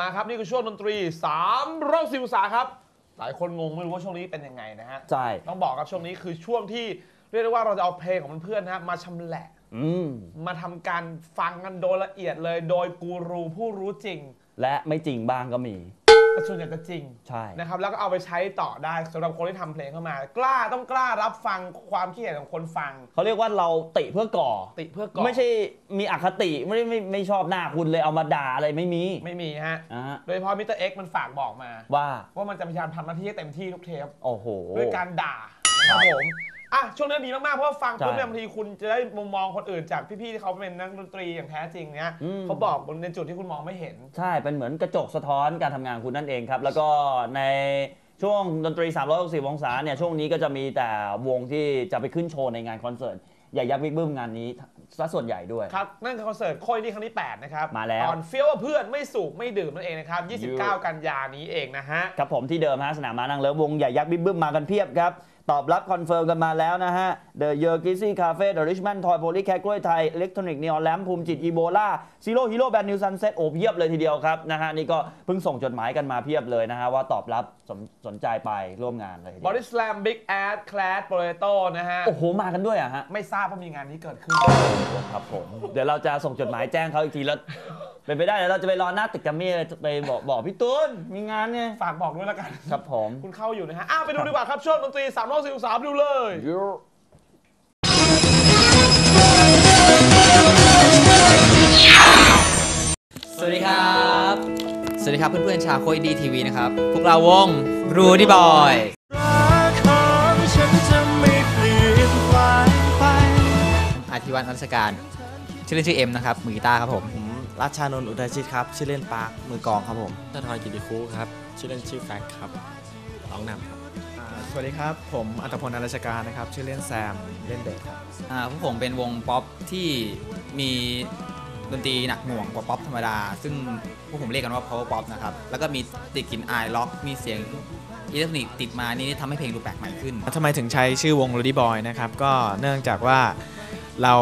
มาครับ นี่คือช่วงดนตรี3รอบสิบองศาครับ หลายคนงงไม่รู้ว่าช่วงนี้เป็นยังไงนะฮะใช่ ต้องบอกครับช่วงนี้คือช่วงที่เรียกได้ว่าเราจะเอาเพลงของเพื่อนๆนะฮะมาชำแหละ อืม มาทำการฟังกันโดยละเอียดเลย โดยกูรูผู้รู้จริง และไม่จริงบ้างก็มี แต่ส่วนใหญ่จะจริงใช่ นะครับแล้วก็เอาไปใช้ต่อได้สำหรับคนที่ทำเพลงเข้ามา กล้าต้องกล้ารับฟังความคิดเห็นของคนฟัง เขาเรียกว่าเราติเพื่อก่อ ติเพื่อก่อไม่ใช่มีอคติไม่ได้ไม่ไม่ชอบหน้าคุณเลยเอามาด่าอะไรไม่มีไม่มีฮะ อะฮะโดยเฉพาะมิสเตอร์เอ็กมันฝากบอกมา ว่า ว่ามันจะพยายามทำหน้าที่ให้เต็มที่ทุกเทปโอ้โห ด้วยการด่านะครับผม อะช่วงนี้ดีมากๆ เพราะว่าฟังปุ๊บใช่เนี่ยบางทีคุณจะได้มุมมองคนอื่นจากพี่ๆที่เขาเป็นนักดนตรีอย่างแท้จริงเนี่ยอืม เขาบอกบนในจุดที่คุณมองไม่เห็น ใช่ เป็นเหมือนกระจกสะท้อนการทำงานของคุณนั่นเองครับ แล้วก็ในช่วงดนตรี 360องศาเนี่ย ช่วงนี้ก็จะมีแต่วงที่จะไปขึ้นโชว์ในงานคอนเสิร์ต ใหญ่ยักษ์บิ๊กบึ้มงานนี้ซะส่วนใหญ่ด้วย ครับ นั่นคือคอนเสิร์ตโคยนี่ครั้งที่ 8 นะครับมาแล้ว ตอนเฟี้ยวว่าเพื่อนไม่สูบไม่ดื่มนั่นเองนะครับ 29 กันยานี้เองนะฮะ ครับผมที่เดิมฮะสนามม้านางเลิฟวงใหญ่ยักษ์บิ๊กบึ้มมากันเพียบครับตอบรับคอนเฟิร์มกันมาแล้วนะฮะ The y e r g i z y Cafe The Richmond Toy Polycat กล้วยไทย Electronic Neon Lamp ภูมิจิตอีโบลาซีโร่ฮีโร่แบนนิวซันเซ็ตโอ้เพียบเลยทีเดียวครับนะฮะ นี่ก็เพิ่งส่งจดหมายกันมาเพียบเลยนะฮะ ว่าตอบรับสนสนใจไปร่วมงานเลยทีเดีบอยวดี้สแลมบิ๊กแอดคลาสโปรโตนะฮะ โอ้โห มากันด้วยอะฮะ ไม่ทราบว่ามีงานนี้เกิดขึ้นครับผม เดี๋ยวเราจะส่งจดหมายแจ้งเขาอีกทีแล้ว เป็นไปได้เดี๋ยวเราจะไปรอหน้าตึกแกัมมี่ไปบอกบอกพี่ตูนมีงานไงฝากบอกด้วยแล้วกัน ครับผม คุณเข้าอยู่นะฮะ อ้าวไปดูดีกว่าครับช่วงดนตรี3รอบสิบสามดูเลย สวัสดีครับ สวัสดีครับเพื่อนๆชาวโคยดีทีวีนะครับ พวกเราวงรูดี้บอยรักของฉันจะไม่เปลี่ยนแปลงไปอาทิวันอัศการชื่อเล่นชื่อเอ็มนะครับมือกีตาร์ครับผมผม รัชชานนท์อุทัยจิตครับ ชื่อเล่นปาร์คมือกลองครับผมธทรกิติคูครับ ชื่อเล่นชื่อแฟกครับร้องนำครับ สวัสดีครับ ผมอัตพลอรัชการนะครับ ชื่อเล่นแซม เล่นเบสครับอ่าพวกผมเป็นวงป๊อปที่มีดนตรีหนักหน่วงกว่าป๊อปธรรมดา ซึ่งพวกผมเรียกกันว่า power pop นะครับ แล้วก็มีติดกลิ่นอายล็อก มีเสียงอิเล็กทรอนิกส์ติดมา นี่ทำให้เพลงดูแปลกใหม่ขึ้น ทำไมถึงใช้ชื่อวง Rudy Boy นะครับ ก็เนื่องจากว่าเรา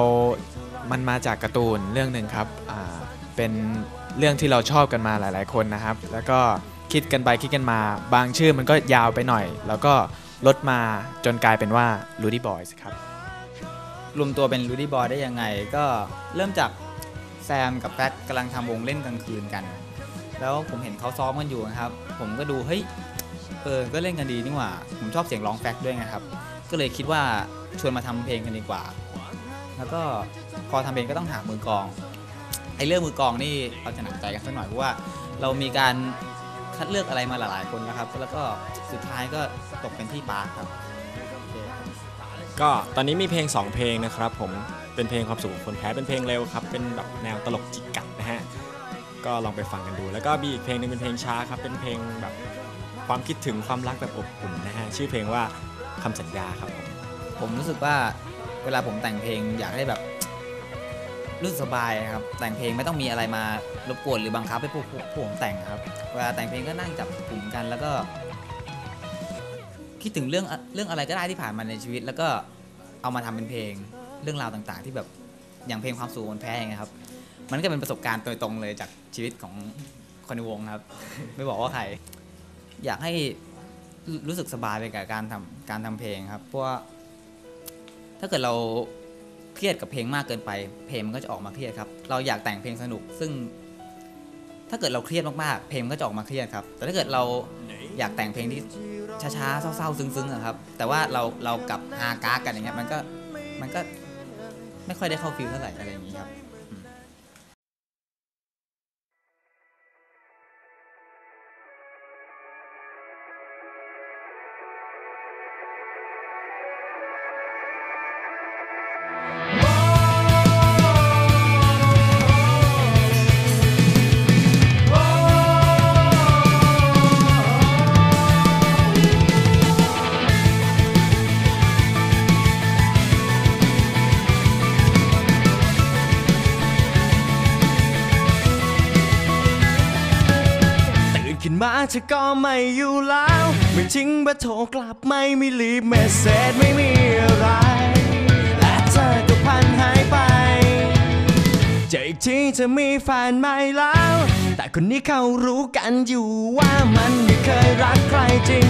มันมาจากการ์ตูนเรื่องหนึ่งครับอ่า เป็นเรื่องที่เราชอบกันมาหลาย ๆ คนนะครับ แล้วก็คิดกันไปคิดกันมา บางชื่อมันก็ยาวไปหน่อย แล้วก็ลดมาจนกลายเป็นว่า Rudy Boys ครับรวมตัวเป็นรูดี้บอยได้ยังไง ก็เริ่มจากแซมกับแฟกกำลังทำวงเล่นกลางคืนกัน แล้วผมเห็นเขาซ้อมกันอยู่นะครับ ผมก็ดูเฮ้ยเออก็เล่นกันดีนี่หว่า ผมชอบเสียงร้องแฟกด้วยไงครับ ก็เลยคิดว่าชวนมาทำเพลงกันดีกว่า แล้วก็พอทำเพลงก็ต้องหามือกอง ไอ้เรื่องมือกลองนี่เราจะหนักใจกันสักหน่อยเพราะว่าเรามีการคัดเลือกอะไรมาหลายๆคนนะครับ แล้วก็สุดท้ายก็ตกเป็นที่ปาร์คครับก็ตอนนี้มีเพลง 2 เพลงนะครับผมเป็นเพลงความสุขของคนแพ้เป็นเพลงเร็วครับเป็นแบบแนวตลกจิกกัดนะฮะก็ลองไปฟังกันดู แล้วก็มีอีกเพลงหนึงเป็นเพลงช้าครับเป็นเพลงแบบความคิดถึงความรักแบบอบอุ่นนะฮะชื่อเพลงว่าคำสัญญาครับผมผมรู้สึกว่าเวลาผมแต่งเพลงอยากให้แบบ รู้สึกสบายครับ แต่งเพลงไม่ต้องมีอะไรมารบกวนหรือบังคับให้พวกพวกผมแต่งครับ เวลาแต่งเพลงก็นั่งจับกลุ่มกัน แล้วก็ คิดถึงเรื่องเรื่องอะไรก็ได้ที่ผ่านมาในชีวิต แล้วก็เอามาทำเป็นเพลงเรื่องราวต่างๆ ที่แบบอย่างเพลงความสูงบนแพ้อย่างครับ มันก็เป็นประสบการณ์โดยตรงเลยจากชีวิตของคนในวงครับ ไม่บอกว่าใคร อยากให้รู้สึกสบายไปกับการทำการทำเพลงครับ เพราะว่าถ้าเกิดเรา เครียดกับเพลงมากเกินไป เพลงมันก็จะออกมาเครียดครับ เราอยากแต่งเพลงสนุก ซึ่ง ถ้าเกิดเราเครียดมากๆ เพลงก็จะออกมาเครียดครับ แต่ถ้าเกิดเราอยากแต่งเพลงที่ช้าๆ เศร้าๆ ซึ้งๆอะครับ แต่ว่าเราเรากับฮากากันอย่างเงี้ย มันก็มันก็ไม่ค่อยได้เข้าฟิลเท่าไหร่อะไรอย่างงี้ครับ มาเธอก็ไม่อยู่แล้ว ไม่ทิ้งเบอร์โทรกลับไม่มีรีบเมสเซจไม่มีอะไร และเธอก็พันหายไปเจออีกทีเธอมีแฟนใหม่แล้ว แต่คนนี้เขารู้กันอยู่ว่ามันไม่เคยรักใครจริง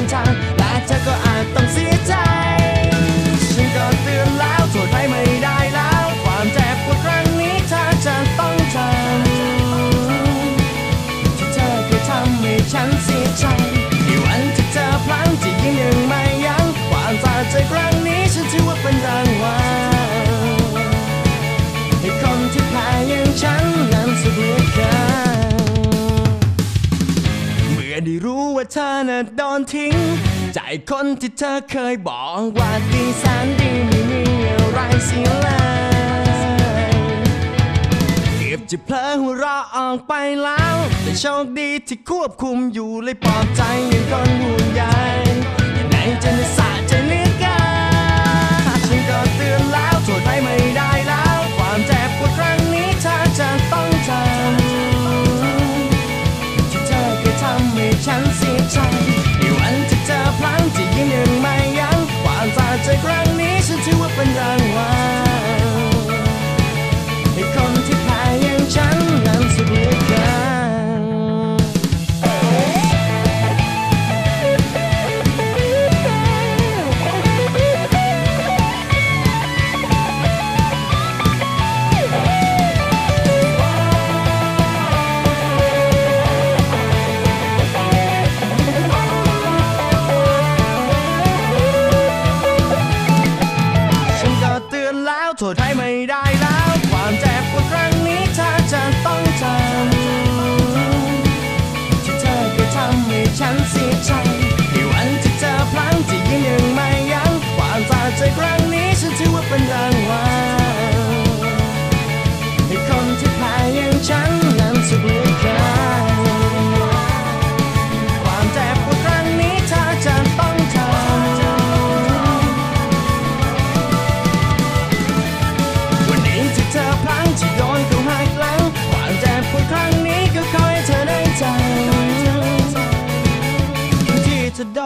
ใจครั้งนี้ฉันถือว่าเป็นรางวัลให้คนที่แพ้อย่างฉันนั้นสุดเหลือเกินเมื่อได้รู้ว่าเธอน่ะโดนทิ้ง ใจคนที่เธอเคยบอกว่าดีแสนดีไม่มีอะไรเสียเลยเกือบจะเพลอหัวเราะออกไปแล้ว แต่โชคดีที่ควบคุมอยู่เลยปลอบใจอย่างคนห่วงใยยัง ก็เตือนแล้วโทษให้ไม่ได้แล้ว ความเจ็บปวดครั้งนี้ถ้าจะ ตื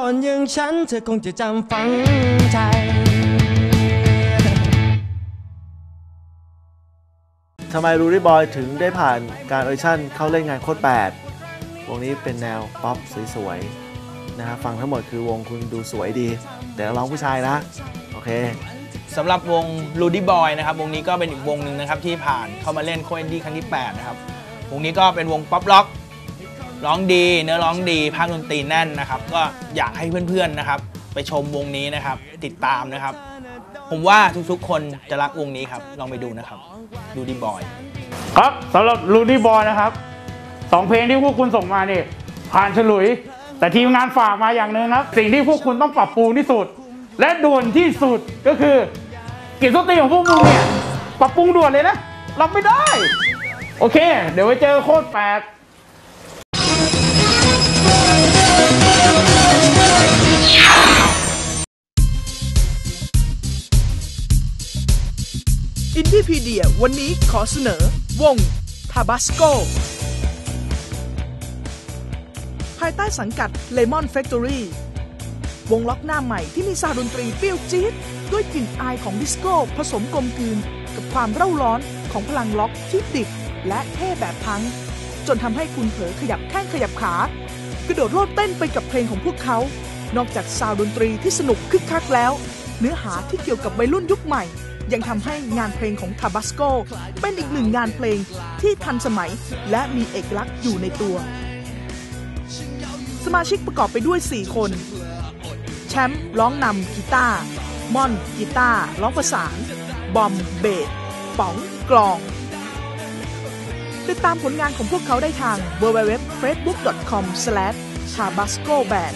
ที่อนอย่างฉัน เธอคงจะจำฝังใจทำไมรูรี่บอยถึงได้ผ่านการออดิชั่นเข้าเล่นงานโคตรแปดวงนี้เป็นแนวป๊อปสวยๆนะฮะฟังทั้งหมดคือวงคุณดูสวยดี แต่ร้องผู้ชายนะ โอเคสำหรับวง Rudy Boy นะครับวงนี้ก็เป็นอีกวงหนึ่งนะครับที่ผ่านเข้ามาเล่นโคเอนดี้ครั้งที่ 8 นะครับ วงนี้ก็เป็นวงป๊อปล็อก ร้องดีเนื้อร้องดีภาคดนตรีแน่นนะครับ ก็อยากให้เพื่อนๆนะครับ ไปชมวงนี้นะครับ ติดตามนะครับ ผมว่าทุกๆ คนจะรักวงนี้ครับ ลองไปดูนะครับ Rudy Boy ครับสำหรับลูดี้บอยนะครับสองเพลงที่พวกคุณส่งมานี่ผ่านฉลุย แต่ทีมงานฝากมาอย่างหนึ่งครับ สิ่งที่พวกคุณต้องปรับปรุงที่สุด และด่วนที่สุดก็คือกิจสตรีของพวกมึงเนี่ยปรับปรุงด่วนเลยนะรับไม่ได้ โอเค เดี๋ยวไว้เจอโคตรแปด อินดี้พีเดียวันนี้ขอเสนอ วง Tabasco ภายใต้สังกัด Lemon Factory วงล็อกหน้าใหม่ที่มีซาวดนตรีเปรี้ยวจี๊ดด้วยกลิ่นอายของดิสโก้ผสมกลมกลืน กับความเร่าร้อนของพลังล็อกที่ดิบและเท่แบบพัง จนทำให้คุณเผลอขยับแข้งขยับขากระโดดโลดเต้นไปกับเพลงของพวกเขา นอกจากซาวด์ดนตรีที่สนุกคึกคักแล้ว เนื้อหาที่เกี่ยวกับวัยรุ่นยุคใหม่ ยังทำให้งานเพลงของ Tabasco เป็นอีกหนึ่งงานเพลงที่ทันสมัยและมีเอกลักษณ์อยู่ในตัว สมาชิกประกอบไปด้วย 4 คน แชมป์ร้องนำกีตาร์ม่อนกีตาร์ร้องประสาน บอมเบสป๋องกลอง ติดตามผลงานของพวกเขาได้ทาง www.facebook.com/tabascoband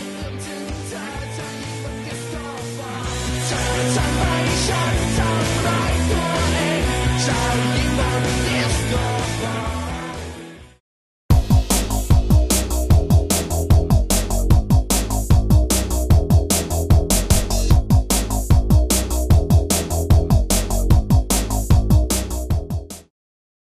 ฉันทำร้ายตัวเองฉันยิ่ง